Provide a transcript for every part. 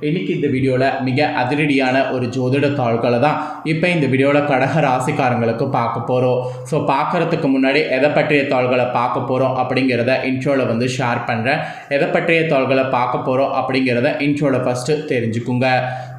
இன்னைக்கு இந்த வீடியோவில் மிக அதிரடியான ஒரு ஜோதிட தாள்களை தான் இப்போ இந்த வீடியோவில் கடக ராசிக்காரங்களுக்கு பார்க்க போகிறோம் ஸோ பார்க்குறதுக்கு முன்னாடி எதை பற்றிய தாள்களை பார்க்க போகிறோம் அப்படிங்கிறத இன்ட்ரோவில் வந்து ஷேர் பண்ணுறேன் எதை பற்றிய தாள்களை பார்க்க போகிறோம் அப்படிங்கிறத இன்ட்ரோவில் ஃபஸ்ட்டு தெரிஞ்சுக்குங்க.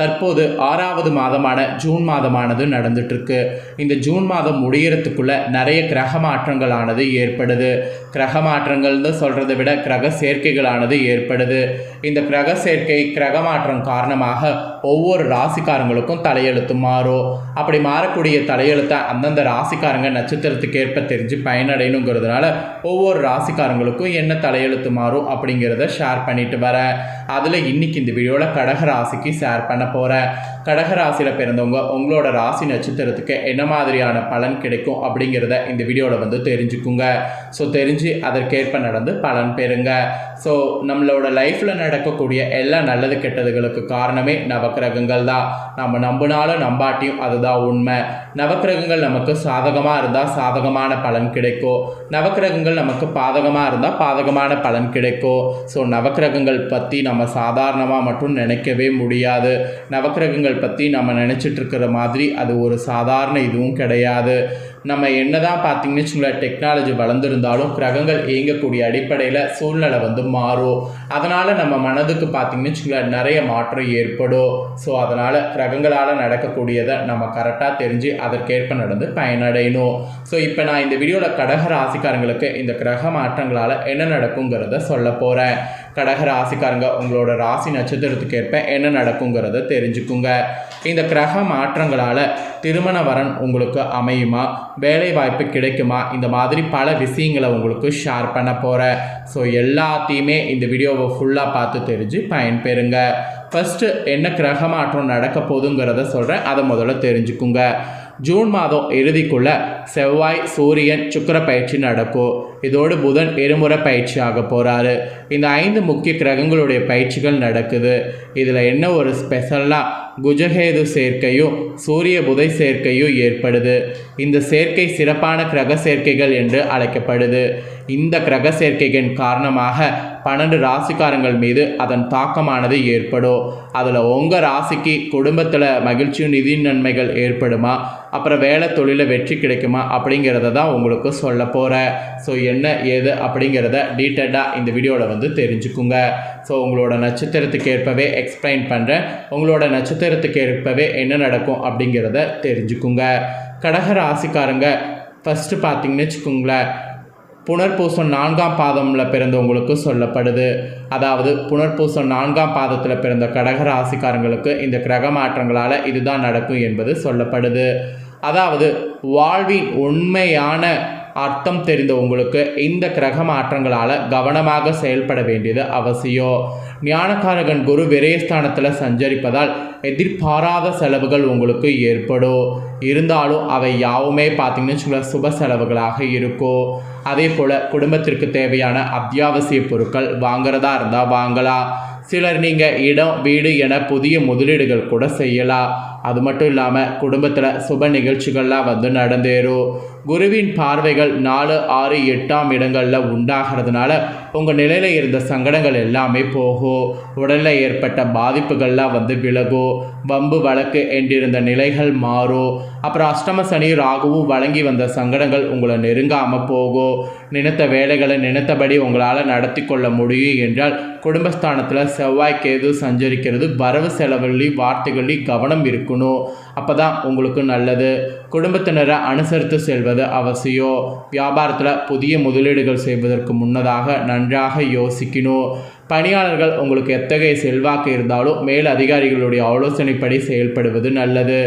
தற்போது ஆறாவது மாதமான ஜூன் மாதமானது நடந்துட்டுருக்கு. இந்த ஜூன் மாதம் முடிகிறதுக்குள்ளே நிறைய கிரக மாற்றங்களானது ஏற்படுது. கிரக மாற்றங்கள்னு சொல்கிறத விட கிரக சேர்க்கைகளானது ஏற்படுது. இந்த கிரக சேர்க்கை கிரக மாற்றம் காரணமாக ஒவ்வொரு ராசிக்காரங்களுக்கும் தலையெழுத்து மாறும். அப்படி மாறக்கூடிய தலையெழுத்தை அந்தந்த ராசிக்காரங்க நட்சத்திரத்துக்கு ஏற்ப தெரிஞ்சு பயனடையணுங்கிறதுனால ஒவ்வொரு ராசிக்காரங்களுக்கும் என்ன தலையெழுத்து மாறும் அப்படிங்கிறத ஷேர் பண்ணிட்டு வரேன். அதில் இன்னைக்கு இந்த வீடியோவில் கடக ராசிக்கு ஷேர் பண்ண போகிறேன் கடக ராசியில் பிறந்தவங்க உங்களோட ராசி நட்சத்திரத்துக்கு என்ன மாதிரியான பலன் கிடைக்கும் அப்படிங்கிறத இந்த வீடியோவில் வந்து தெரிஞ்சுக்குங்க. ஸோ தெரிஞ்சு அதற்கேற்ப நடந்து பலன் பெறுங்க. ஸோ நம்மளோட லைஃப்பில் நடக்கக்கூடிய எல்லா நல்லது கெட்டதுகளுக்கு காரணமே நவக்கிரகங்கள் தான். நம்ம நம்பினாலும் நம்பாட்டியும் அதுதான் உண்மை. நவக்கிரகங்கள் நமக்கு சாதகமாக இருந்தால் சாதகமான பலன் கிடைக்கும். நவக்கிரகங்கள் நமக்கு பாதகமாக இருந்தால் பாதகமான பலன் கிடைக்கும். ஸோ நவக்கிரகங்கள் பற்றி நம்ம சாதாரணமாக மட்டும் நினைக்கவே முடியாது. நவக்கிரகங்கள் பற்றி நம்ம நினச்சிட்டு இருக்கிற மாதிரி அது ஒரு சாதாரண இதுவும் கிடையாது. நம்ம என்ன தான் பார்த்தீங்கன்னு வச்சுங்களேன் டெக்னாலஜி வளர்ந்துருந்தாலும் கிரகங்கள் இயங்கக்கூடிய அடிப்படையில் சூழ்நிலை வந்து மாறும். அதனால் நம்ம மனதுக்கு பார்த்தீங்கன்னு வச்சுங்களேன் நிறைய மாற்றம் ஏற்படும். ஸோ அதனால் கிரகங்களால் நடக்கக்கூடியதை நம்ம கரெக்டாக தெரிஞ்சு அதற்கேற்ப நடந்து பயனடையணும். ஸோ இப்போ நான் இந்த வீடியோவில் கடக ராசிக்காரங்களுக்கு இந்த கிரக மாற்றங்களால் என்ன நடக்குங்கிறத சொல்ல போகிறேன் கடக ராசிக்காரங்க உங்களோட ராசி நட்சத்திரத்துக்கு ஏற்ப என்ன நடக்குங்கிறத தெரிஞ்சுக்குங்க. இந்த கிரக மாற்றங்களால் திருமண வரன் உங்களுக்கு அமையுமா? வேலை வாய்ப்பு கிடைக்குமா? இந்த மாதிரி பல விஷயங்களை உங்களுக்கு ஷேர் பண்ண போகிறேன் ஸோ எல்லாத்தையுமே இந்த வீடியோவை ஃபுல்லாக பார்த்து தெரிஞ்சு பயன்பெறுங்க. ஃபஸ்ட்டு என்ன கிரக மாற்றம் நடக்க போகுதுங்கிறத சொல்கிறேன் அதை முதல்ல தெரிஞ்சுக்குங்க. ஜூன் மாதம் இறுதிக்குள்ள செவ்வாய் சூரியன் சுக்கிர பயிற்சி நடக்கும். இதோடு புதன் இருமுறை பயிற்சி ஆக போகிறாரு இந்த ஐந்து முக்கிய கிரகங்களுடைய பயிற்சிகள் நடக்குது. இதில் என்ன ஒரு ஸ்பெஷலாக குஜகேது சேர்க்கையும் சூரிய புதை சேர்க்கையும் ஏற்படுது. இந்த சேர்க்கை சிறப்பான கிரக சேர்க்கைகள் என்று அழைக்கப்படுது. இந்த கிரக சேர்க்கைகளின் காரணமாக பன்னெண்டு ராசிக்காரங்கள் மீது அதன் தாக்கமானது ஏற்படும். அதில் உங்கள் ராசிக்கு குடும்பத்தில் மகிழ்ச்சியும் நிதி நன்மைகள் ஏற்படுமா? அப்புறம் வேலை தொழிலில் வெற்றி கிடைக்குமா? அப்படிங்கிறத தான் உங்களுக்கு சொல்ல போகிறேன் ஸோ என்ன ஏது அப்படிங்கிறத டீட்டெயிலாக இந்த வீடியோவில் வந்து தெரிஞ்சுக்குங்க. ஸோ உங்களோட நட்சத்திரத்துக்கு ஏற்பவே எக்ஸ்பிளைன் பண்ணுறேன் உங்களோட நட்சத்திரத்துக்கு ஏற்பவே என்ன நடக்கும் அப்படிங்கிறத தெரிஞ்சுக்குங்க. கடக ராசிக்காரங்க ஃபஸ்ட்டு பார்த்தீங்கன்னு வச்சுக்கோங்களேன். புனர்பூசம் நான்காம் பாதமில் பிறந்தவங்களுக்கு சொல்லப்படுது. அதாவது புனர்பூசம் நான்காம் பாதத்தில் பிறந்த கடக ராசிக்காரங்களுக்கு இந்த கிரக மாற்றங்களால் இதுதான் நடக்கும் என்பது சொல்லப்படுது. அதாவது வாழ்வின் உண்மையான அர்த்தம் தெரிந்த உங்களுக்கு இந்த கிரக மாற்றங்களால் கவனமாக செயல்பட வேண்டியது அவசியம் ஞானக்காரகன் குரு விரயஸ்தானத்தில் சஞ்சரிப்பதால் எதிர்பாராத செலவுகள் உங்களுக்கு ஏற்படும். இருந்தாலும் அவை யாவுமே பார்த்தீங்கன்னு சில சுப செலவுகளாக இருக்கும் அதே போல் குடும்பத்திற்கு தேவையான அத்தியாவசிய பொருட்கள் வாங்குறதா இருந்தால் வாங்கலாம். சிலர் நீங்கள் இடம் வீடு என புதிய முதலீடுகள் கூட செய்யலாம். அது மட்டும் இல்லாமல் குடும்பத்தில் சுப நிகழ்ச்சிகள்லாம் வந்து நடந்தேறும். குருவின் பார்வைகள் நாலு ஆறு எட்டாம் இடங்களில் உண்டாகிறதுனால உங்கள் நிலையில் இருந்த சங்கடங்கள் எல்லாமே போகும். உடலில் ஏற்பட்ட பாதிப்புகள்லாம் வந்து விலகும். வம்பு வழக்கு என்றிருந்த நிலைகள் மாறும். அப்புறம் அஷ்டம சனி ராகுவும் வழங்கி வந்த சங்கடங்கள் உங்களை நெருங்காமல் போகும். நினைத்த வேலைகளை நினைத்தபடி உங்களால் நடத்தி கொள்ள முடியும் என்றால் குடும்பஸ்தானத்தில் செவ்வாய்க்கேது சஞ்சரிக்கிறது வரவு செலவுகளி வார்த்தைகள்லேயும் கவனம் இருக்கும். இருக்கணும் அப்போ தான் உங்களுக்கு நல்லது. குடும்பத்தினரை அனுசரித்து செல்வது அவசியம். வியாபாரத்தில் புதிய முதலீடுகள் செய்வதற்கு முன்னதாக நன்றாக யோசிக்கணும். பணியாளர்கள் உங்களுக்கு எத்தகைய செல்வாக்கு இருந்தாலும் மேல் அதிகாரிகளுடைய ஆலோசனைப்படி செயல்படுவது நல்லது.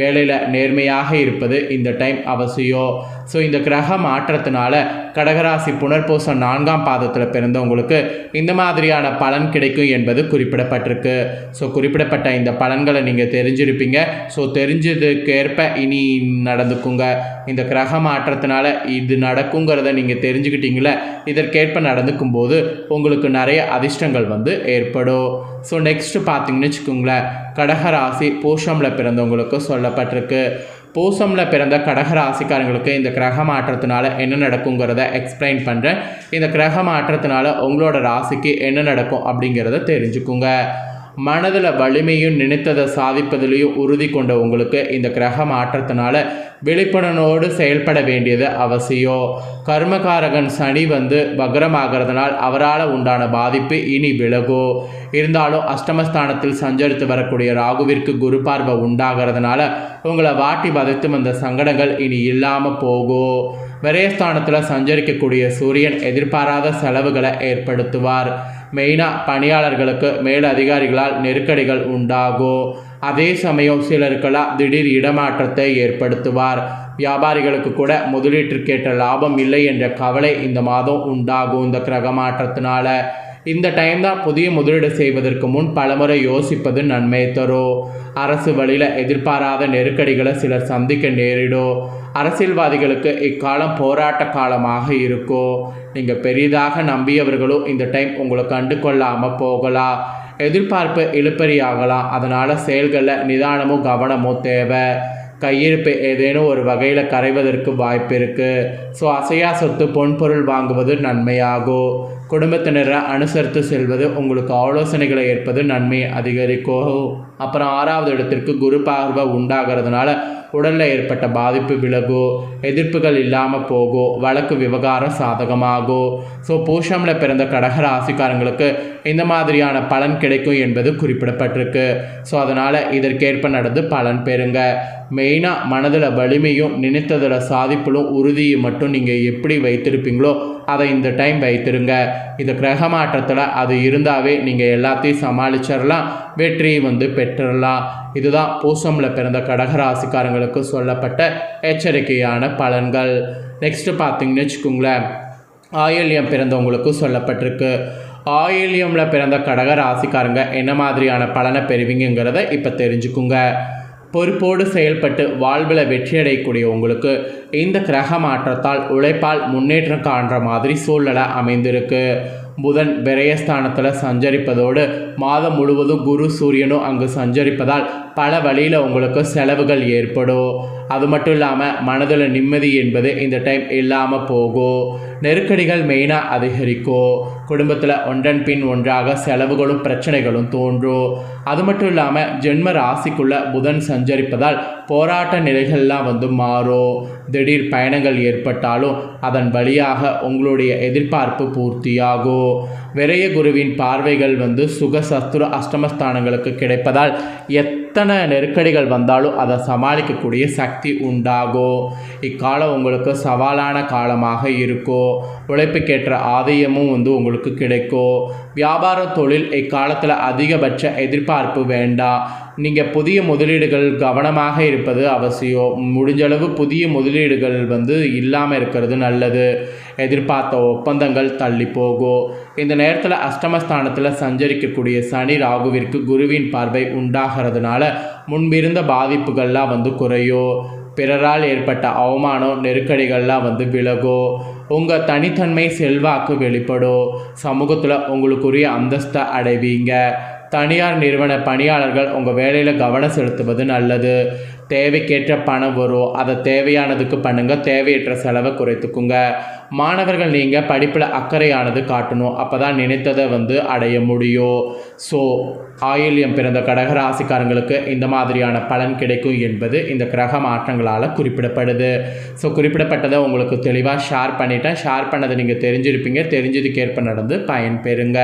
வேலையில் நேர்மையாக இருப்பது இந்த டைம் அவசியம். ஸோ இந்த கிரக மாற்றத்தினால கடகராசி புனர்பூசம் நான்காம் பாதத்தில் பிறந்தவங்களுக்கு இந்த மாதிரியான பலன் கிடைக்கும் என்பது குறிப்பிடப்பட்டிருக்கு. ஸோ குறிப்பிடப்பட்ட இந்த பலன்களை நீங்கள் தெரிஞ்சிருப்பீங்க. ஸோ தெரிஞ்சதுக்கேற்ப இனி நடந்துக்குங்க. இந்த கிரக மாற்றத்தினால இது நடக்குங்கிறத நீங்கள் தெரிஞ்சுக்கிட்டீங்களே இதற்கேற்ப நடந்துக்கும் போது உங்களுக்கு நிறைய அதிர்ஷ்டங்கள் வந்து ஏற்படும். ஸோ நெக்ஸ்ட்டு பார்த்தீங்கன்னு வச்சுக்கோங்களேன் கடகராசி பூஷமில் பிறந்தவங்களுக்கு சொல்லப்பட்டிருக்கு. பூசமில் பிறந்த கடக ராசிக்காரங்களுக்கு இந்த கிரக மாற்றத்தினால என்ன நடக்குங்கிறத எக்ஸ்பிளைன் பண்ணுறேன் இந்த கிரக மாற்றத்தினால உங்களோட ராசிக்கு என்ன நடக்கும் அப்படிங்கிறத தெரிஞ்சுக்குங்க. மனதில் வலிமையும் நினைத்ததை சாதிப்பதிலையும் உறுதி கொண்ட உங்களுக்கு இந்த கிரக மாற்றத்தினால விழிப்புணர்வோடு செயல்பட வேண்டியது அவசியம். கர்மகாரகன் சனி வந்து வக்ரமாகிறதுனால் அவரால் உண்டான பாதிப்பு இனி விலகும். இருந்தாலும் அஷ்டமஸ்தானத்தில் சஞ்சரித்து வரக்கூடிய ராகுவிற்கு குரு பார்வை உண்டாகிறதுனால உங்களை வாட்டி வதைத்து வந்த சங்கடங்கள் இனி இல்லாமல் போகும். விரயஸ்தானத்தில் சஞ்சரிக்கக்கூடிய சூரியன் எதிர்பாராத செலவுகளை ஏற்படுத்துவார். மெயினாக பணியாளர்களுக்கு மேல் அதிகாரிகளால் நெருக்கடிகள் உண்டாகும் அதே சமயம் சிலருக்கெல்லாம் திடீர் இடமாற்றத்தை ஏற்படுத்துவார். வியாபாரிகளுக்கு கூட முதலீட்டிற்கேற்ற லாபம் இல்லை என்ற கவலை இந்த மாதம் உண்டாகும் இந்த கிரக மாற்றத்தினால. இந்த டைம் தான் புதிய முதலீடு செய்வதற்கு முன் பலமுறை யோசிப்பது நன்மை தரும் அரசு வழியில் எதிர்பாராத நெருக்கடிகளை சிலர் சந்திக்க நேரிடும் அரசியல்வாதிகளுக்கு இக்காலம் போராட்ட காலமாக இருக்கும் நீங்கள் பெரிதாக நம்பியவர்களும் இந்த டைம் உங்களை கண்டு கொள்ளாமல் போகலாம். எதிர்பார்ப்பு இழுப்பறியாகலாம் அதனால் செயல்களில் நிதானமும் கவனமும் தேவை. கையிருப்பு ஏதேனும் ஒரு வகையில் கரைவதற்கு வாய்ப்பு இருக்குது ஸோ அசையா சொத்து பொன்பொருள் வாங்குவது நன்மையாகும். குடும்பத்தினரை அனுசரித்து செல்வது உங்களுக்கு ஆலோசனைகளை ஏற்பது நன்மையை அதிகரிக்கும் அப்புறம் ஆறாவது இடத்திற்கு குரு பார்வை உண்டாகிறதுனால உடலில் ஏற்பட்ட பாதிப்பு விலகும் எதிர்ப்புகள் இல்லாமல் போகும் வழக்கு விவகாரம் சாதகமாகும் ஸோ பூஷமில் பிறந்த கடகர ஆசிக்காரங்களுக்கு இந்த மாதிரியான பலன் கிடைக்கும் என்பது குறிப்பிடப்பட்டிருக்கு. ஸோ அதனால் இதற்கேற்ப நடந்து பலன் பெறுங்க. மெயினாக மனதில் வலிமையும் நினைத்ததில் சாதிப்பிலும் உறுதியும் மட்டும் நீங்கள் எப்படி வைத்திருப்பீங்களோ அதை இந்த டைம் வைத்திருங்க. இந்த கிரக மாற்றத்தில் அது இருந்தாவே நீங்கள் எல்லாத்தையும் சமாளிச்சிடலாம் வெற்றியை வந்து பெற்றுடலாம் இதுதான் பூசமில் பிறந்த கடகராசிக்காரங்களுக்கு சொல்லப்பட்ட எச்சரிக்கையான பலன்கள். நெக்ஸ்ட்டு பார்த்தீங்கன்னு வச்சுக்கோங்களேன். ஆயில்யம் பிறந்தவங்களுக்கு சொல்லப்பட்டிருக்கு. ஆயில்யமில் பிறந்த கடக ராசிக்காரங்க என்ன மாதிரியான பலனை பெறுவீங்கிறத இப்போ தெரிஞ்சுக்குங்க. பொறுப்போடு செயல்பட்டு வாழ்வில் வெற்றியடையக்கூடிய உங்களுக்கு இந்த கிரக மாற்றத்தால் உழைப்பால் முன்னேற்றம் காண்ற மாதிரி சூழ்நிலை அமைந்திருக்கு. புதன் விரயஸ்தானத்தில் சஞ்சரிப்பதோடு மாதம் முழுவதும் குரு சூரியனும் அங்கு சஞ்சரிப்பதால் பல வழியில் உங்களுக்கு செலவுகள் ஏற்படும். அது மட்டும் இல்லாமல் மனதில் நிம்மதி என்பது இந்த டைம் இல்லாமல் போகும். நெருக்கடிகள் மெயினாக அதிகரிக்கும். குடும்பத்தில் ஒன்றன் பின் ஒன்றாக செலவுகளும் பிரச்சனைகளும் தோன்றும். அது மட்டும் இல்லாமல் ஜென்ம ராசிக்குள்ள புதன் சஞ்சரிப்பதால் போராட்ட நிலைகள்லாம் வந்து மாறும். திடீர் பயணங்கள் ஏற்பட்டாலும் அதன் வழியாக உங்களுடைய எதிர்பார்ப்பு பூர்த்தியாகும். விரைய குருவின் பார்வைகள் வந்து சுக சஸ்துர அஷ்டமஸ்தானங்களுக்கு கிடைப்பதால் எத் எத்தனை நெருக்கடிகள் வந்தாலும் அதை சமாளிக்கக்கூடிய சக்தி உண்டாகும் இக்காலம் உங்களுக்கு சவாலான காலமாக இருக்கும் உழைப்புக்கேற்ற ஆதாயமும் வந்து உங்களுக்கு கிடைக்கும் வியாபார தொழில் இக்காலத்தில் அதிகபட்ச எதிர்பார்ப்பு வேண்டாம். நீங்கள் புதிய முதலீடுகள் கவனமாக இருப்பது அவசியம். முடிஞ்சளவு புதிய முதலீடுகள் வந்து இல்லாமல் இருக்கிறது நல்லது. எதிர்பார்த்த ஒப்பந்தங்கள் தள்ளி போகும் இந்த நேரத்தில் அஷ்டமஸ்தானத்தில் சஞ்சரிக்கக்கூடிய சனி ராகுவிற்கு குருவின் பார்வை உண்டாகிறதுனால முன்பிருந்த பாதிப்புகள்லாம் வந்து குறையும் பிறரால் ஏற்பட்ட அவமானம் நெருக்கடிகள்லாம் வந்து விலகும் உங்கள் தனித்தன்மை செல்வாக்கு வெளிப்படும் சமூகத்தில் உங்களுக்குரிய அந்தஸ்தை அடைவீங்க. தனியார் நிறுவன பணியாளர்கள் உங்கள் வேலையில் கவனம் செலுத்துவது நல்லது. தேவைக்கேற்ற பணம் வரும். அதை தேவையானதுக்கு பண்ணுங்கள் தேவையற்ற செலவை குறைத்துக்குங்க. மாணவர்கள் நீங்கள் படிப்பில் அக்கறையானது காட்டணும். அப்போ தான் நினைத்ததை வந்து அடைய முடியும். ஸோ ஆயில்யம் பிறந்த கடகராசிக்காரங்களுக்கு இந்த மாதிரியான பலன் கிடைக்கும் என்பது இந்த கிரக மாற்றங்களால் குறிப்பிடப்படுது. ஸோ குறிப்பிடப்பட்டதை உங்களுக்கு தெளிவாக ஷேர் பண்ணிட்டேன். ஷேர் பண்ணதை நீங்கள் தெரிஞ்சிருப்பீங்க. தெரிஞ்சதுக்கேற்ப நடந்து பயன்பெறுங்க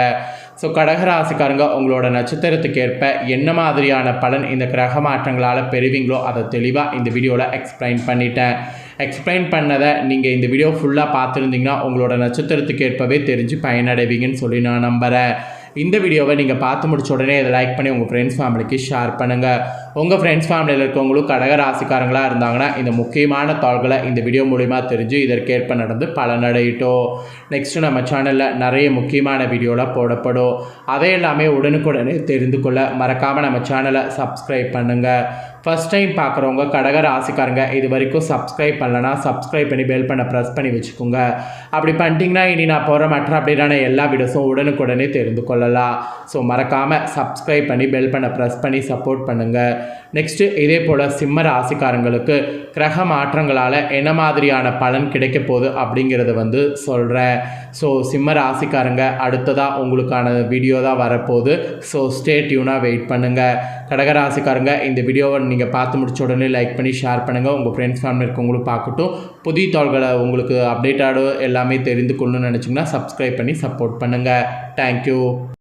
ஸோ கடகராசிக்காரங்க உங்களோட நட்சத்திரத்துக்கு ஏற்ப என்ன மாதிரியான பலன் இந்த கிரக மாற்றங்களால் பெறுவீங்களோ அதை தெளிவாக இந்த வீடியோவில் எக்ஸ்பிளைன் பண்ணிட்டேன். எக்ஸ்பிளைன் பண்ணதை நீங்கள் இந்த வீடியோ ஃபுல்லாக பார்த்துருந்தீங்கன்னா உங்களோட நட்சத்திரத்துக்கு ஏற்பவே தெரிஞ்சு பயனடைவீங்கன்னு சொல்லி நான் நம்புகிறேன் இந்த வீடியோவை நீங்கள் பார்த்து முடிச்ச உடனே இதை லைக் பண்ணி உங்கள் ஃப்ரெண்ட்ஸ் ஃபேமிலிக்கு ஷேர் பண்ணுங்கள் உங்கள் ஃப்ரெண்ட்ஸ் ஃபேமிலியில் இருக்கவங்களும் கடக ராசிக்காரங்களாக இருந்தாங்கன்னா இந்த முக்கியமான தாள்களை இந்த வீடியோ மூலிமா தெரிஞ்சு இதற்கேற்ப நடந்து பலனடையிட்டோம். நெக்ஸ்ட்டு நம்ம சேனலில் நிறைய முக்கியமான வீடியோலாம் போடப்படும். அதை எல்லாமே உடனுக்குடனே தெரிந்து கொள்ள மறக்காமல் நம்ம சேனலை சப்ஸ்கிரைப் பண்ணுங்கள் ஃபஸ்ட் டைம் பார்க்குறவங்க கடக ராசிக்காரங்க இது வரைக்கும் சப்ஸ்கிரைப் பண்ணலன்னா சப்ஸ்கிரைப் பண்ணி பெல் பண்ண ப்ரெஸ் பண்ணி வச்சுக்கோங்க. அப்படி பண்ணிட்டீங்கன்னா இனி நான் போகிற மற்ற அப்படின்னா எல்லா வீடியோஸும் உடனுக்குடனே தெரிந்து கொள்ளலாம். ஸோ மறக்காமல் சப்ஸ்கிரைப் பண்ணி பெல் பண்ண ப்ரெஸ் பண்ணி சப்போர்ட் பண்ணுங்கள் நெக்ஸ்ட்டு இதே போல் சிம்ம ராசிக்காரங்களுக்கு கிரக மாற்றங்களால் என்ன மாதிரியான பலன் கிடைக்க போகுது அப்படிங்கிறத வந்து சொல்கிறேன் ஸோ சிம்ம ராசிக்காரங்க அடுத்ததாக உங்களுக்கான வீடியோ தான் வரப்போகுது. ஸோ ஸ்டே டியூனாக வெயிட் பண்ணுங்கள் கடகராசிக்காரங்க இந்த வீடியோவை நீங்கள் பார்த்து முடிச்ச உடனே லைக் பண்ணி ஷேர் பண்ணுங்கள் உங்கள் ஃப்ரெண்ட்ஸ் ஃபேமிலி இருக்கவங்களும் பார்க்கட்டும். புதிய தாள்களை உங்களுக்கு அப்டேட்டாடோ எல்லாமே தெரிந்து கொள்ளணும்னு நினச்சிங்கன்னா சப்ஸ்கிரைப் பண்ணி சப்போர்ட் பண்ணுங்கள் தேங்க்யூ